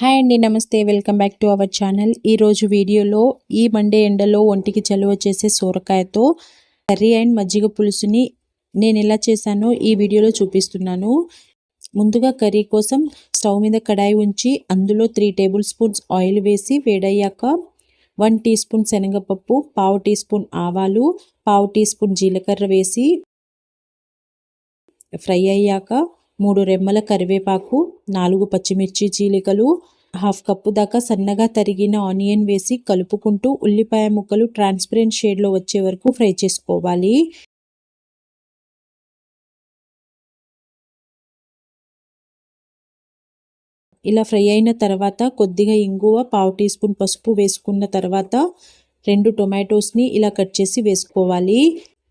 Hi అండి నమస్తే. Welcome back to our channel. ఈరోజు వీడియోలో ఈ మండే ఎండలో ఒంటికి చలువ చేసే సోరకాయతో కర్రీ అండ్ మజ్జిగ పులుసుని నేను ఎలా చేశానో ఈ వీడియోలో చూపిస్తున్నాను. ముందుగా కర్రీ కోసం స్టవ్ మీద కడాయి ఉంచి అందులో త్రీ టేబుల్ స్పూన్స్ ఆయిల్ వేసి వేడయ్యాక వన్ టీ స్పూన్ శనగపప్పు పావు టీ స్పూన్ ఆవాలు పావు టీ స్పూన్ జీలకర్ర వేసి ఫ్రై అయ్యాక మూడు రెమ్మల కరివేపాకు నాలుగు పచ్చిమిర్చి చీలికలు హాఫ్ కప్పు దాకా సన్నగా తరిగిన ఆనియన్ వేసి కలుపుకుంటూ ఉల్లిపాయ ముక్కలు ట్రాన్స్పరెంట్ షేడ్లో వచ్చే వరకు ఫ్రై చేసుకోవాలి. ఇలా ఫ్రై అయిన తర్వాత కొద్దిగా ఇంగువ పావు టీ స్పూన్ పసుపు వేసుకున్న తర్వాత రెండు టొమాటోస్ని ఇలా కట్ చేసి వేసుకోవాలి.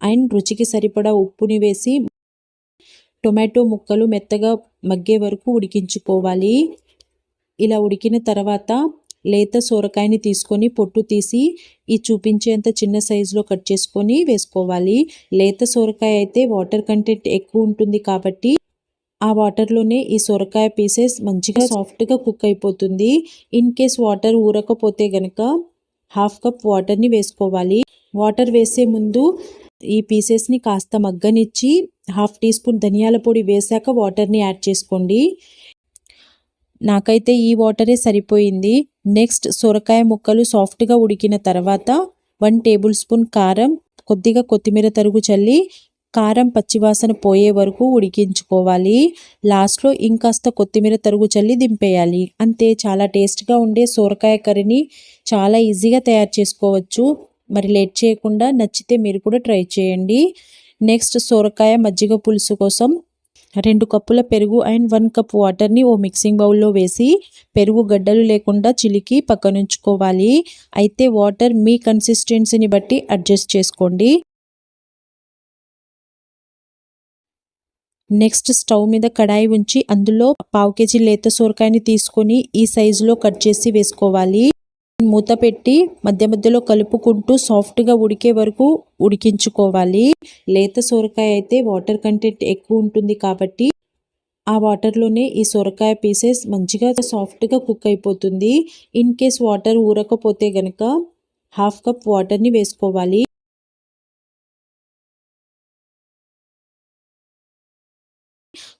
అండ్ రుచికి సరిపడా ఉప్పుని వేసి టొమాటో ముక్కలు మెత్తగా మగ్గే వరకు ఉడికించుకోవాలి. ఇలా ఉడికిన తర్వాత లేత సోరకాయని తీసుకొని పొట్టు తీసి ఈ చూపించేంత చిన్న సైజులో కట్ చేసుకొని వేసుకోవాలి. లేత సోరకాయ అయితే వాటర్ కంటెంట్ ఎక్కువ ఉంటుంది కాబట్టి ఆ వాటర్లోనే ఈ సొరకాయ పీసెస్ మంచిగా సాఫ్ట్గా కుక్ అయిపోతుంది. ఇన్ కేస్ వాటర్ ఊరకపోతే గనక హాఫ్ కప్ వాటర్ని వేసుకోవాలి. వాటర్ వేసే ముందు ఈ పీసెస్ని కాస్త మగ్గనిచ్చి హాఫ్ టీ స్పూన్ ధనియాల పొడి వేశాక వాటర్ని యాడ్ చేసుకోండి. నాకైతే ఈ వాటరే సరిపోయింది. నెక్స్ట్ సొరకాయ ముక్కలు సాఫ్ట్గా ఉడికిన తర్వాత వన్ టేబుల్ స్పూన్ కారం కొద్దిగా కొత్తిమీర తరుగు చల్లి కారం పచ్చివాసన పోయే వరకు ఉడికించుకోవాలి. లాస్ట్లో ఇంకాస్త కొత్తిమీర తరుగు చల్లి దింపేయాలి. అంతే చాలా టేస్ట్గా ఉండే సొరకాయ కర్రీని చాలా ఈజీగా తయారు చేసుకోవచ్చు. మరి లేట్ చేయకుండా నచ్చితే మీరు కూడా ట్రై చేయండి. నెక్స్ట్ సొరకాయ మజ్జిగ పులుసు కోసం రెండు కప్పుల పెరుగు అండ్ వన్ కప్ వాటర్ని ఓ మిక్సింగ్ బౌల్లో వేసి పెరుగు గడ్డలు లేకుండా చిలికి పక్కనుంచుకోవాలి. అయితే వాటర్ మీ కన్సిస్టెన్సీని బట్టి అడ్జస్ట్ చేసుకోండి. నెక్స్ట్ స్టవ్ మీద కడాయి ఉంచి అందులో పావు కేజీ లేత సొరకాయని తీసుకొని ఈ సైజులో కట్ చేసి వేసుకోవాలి. మూత పెట్టి మధ్య మధ్యలో కలుపుకుంటూ సాఫ్ట్గా ఉడికే వరకు ఉడికించుకోవాలి. లేత సొరకాయ అయితే వాటర్ కంటెంట్ ఎక్కువ ఉంటుంది కాబట్టి ఆ వాటర్లోనే ఈ సొరకాయ పీసెస్ మంచిగా సాఫ్ట్గా కుక్ అయిపోతుంది. ఇన్ కేస్ వాటర్ ఊరకపోతే గనక హాఫ్ కప్ వాటర్ని వేసుకోవాలి.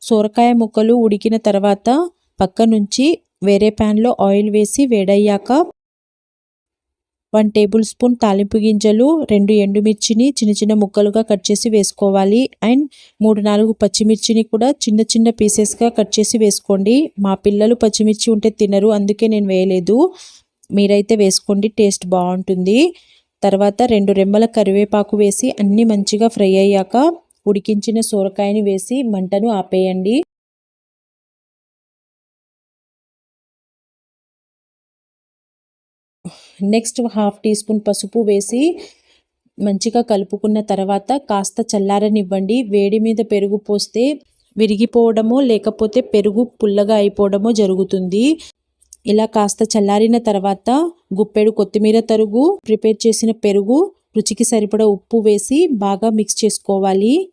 సొరకాయ ముక్కలు ఉడికిన తర్వాత పక్క నుంచి వేరే ప్యాన్లో ఆయిల్ వేసి వేడయ్యాక వన్ టేబుల్ స్పూన్ తాలింపు గింజలు రెండు ఎండుమిర్చిని చిన్న చిన్న ముక్కలుగా కట్ చేసి వేసుకోవాలి. అండ్ మూడు నాలుగు పచ్చిమిర్చిని కూడా చిన్న చిన్న పీసెస్గా కట్ చేసి వేసుకోండి. మా పిల్లలు పచ్చిమిర్చి ఉంటే తినరు అందుకే నేను వేయలేదు. మీరైతే వేసుకోండి టేస్ట్ బాగుంటుంది. తర్వాత రెండు రెమ్మల కరివేపాకు వేసి అన్నీ మంచిగా ఫ్రై అయ్యాక ఉడికించిన సోరకాయని వేసి మంటను ఆపేయండి. నెక్స్ట్ హాఫ్ టీ స్పూన్ పసుపు వేసి మంచిగా కలుపుకున్న తర్వాత కాస్త చల్లారనివ్వండి. వేడి మీద పెరుగు పోస్తే విరిగిపోవడమో లేకపోతే పెరుగు పుల్లగా అయిపోవడమో జరుగుతుంది. ఇలా కాస్త చల్లారిన తర్వాత గుప్పెడు కొత్తిమీర తరుగు ప్రిపేర్ చేసిన పెరుగు రుచికి సరిపడా ఉప్పు వేసి బాగా మిక్స్ చేసుకోవాలి.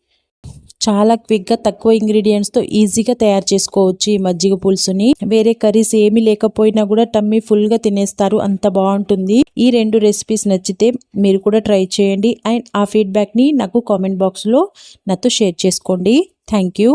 చాలా క్విక్గా తక్కువ ఇంగ్రీడియంట్స్తో ఈజీగా తయారు చేసుకోవచ్చు ఈ మజ్జిగ పులుసుని. వేరే కర్రీస్ ఏమి లేకపోయినా కూడా టమ్మీ ఫుల్గా తినేస్తారు. అంత బాగుంటుంది. ఈ రెండు రెసిపీస్ నచ్చితే మీరు కూడా ట్రై చేయండి. అండ్ ఆ ఫీడ్బ్యాక్ని నాకు కామెంట్ బాక్స్లో నాతో షేర్ చేసుకోండి. Thank you.